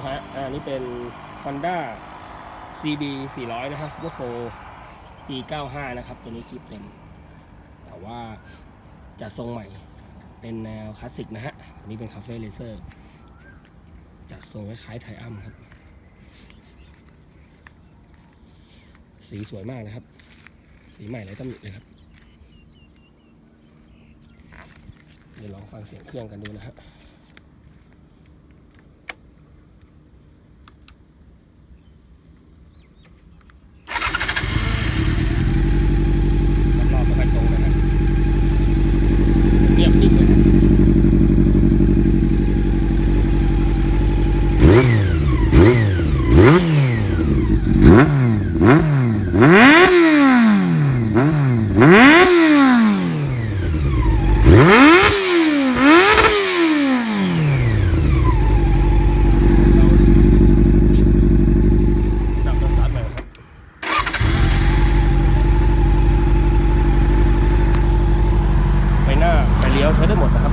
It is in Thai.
นะฮะ อันนี้เป็น Honda CB 400 นะครับ Super 4ปี 95 นะครับ ตัวนี้คลิปเต็ม แต่ว่าจะทรงใหม่ เป็นแนวคลาสสิกนะฮะ อันนี้เป็นคาเฟ่เลเซอร์ จะทรงคล้ายๆไทอัมครับ สีสวยมากนะครับ สีใหม่เลยตำหนิเลยครับ เดี๋ยวลองฟังเสียงเครื่องกันดูนะฮะรอบๆไม่ค่อยตรงนะฮะเงียบนิ่งเลยนะเราจับตัวสตาร์ทใหม่ครับ ไปหน้าไปเลี้ยวใช้ได้หมดนะครับ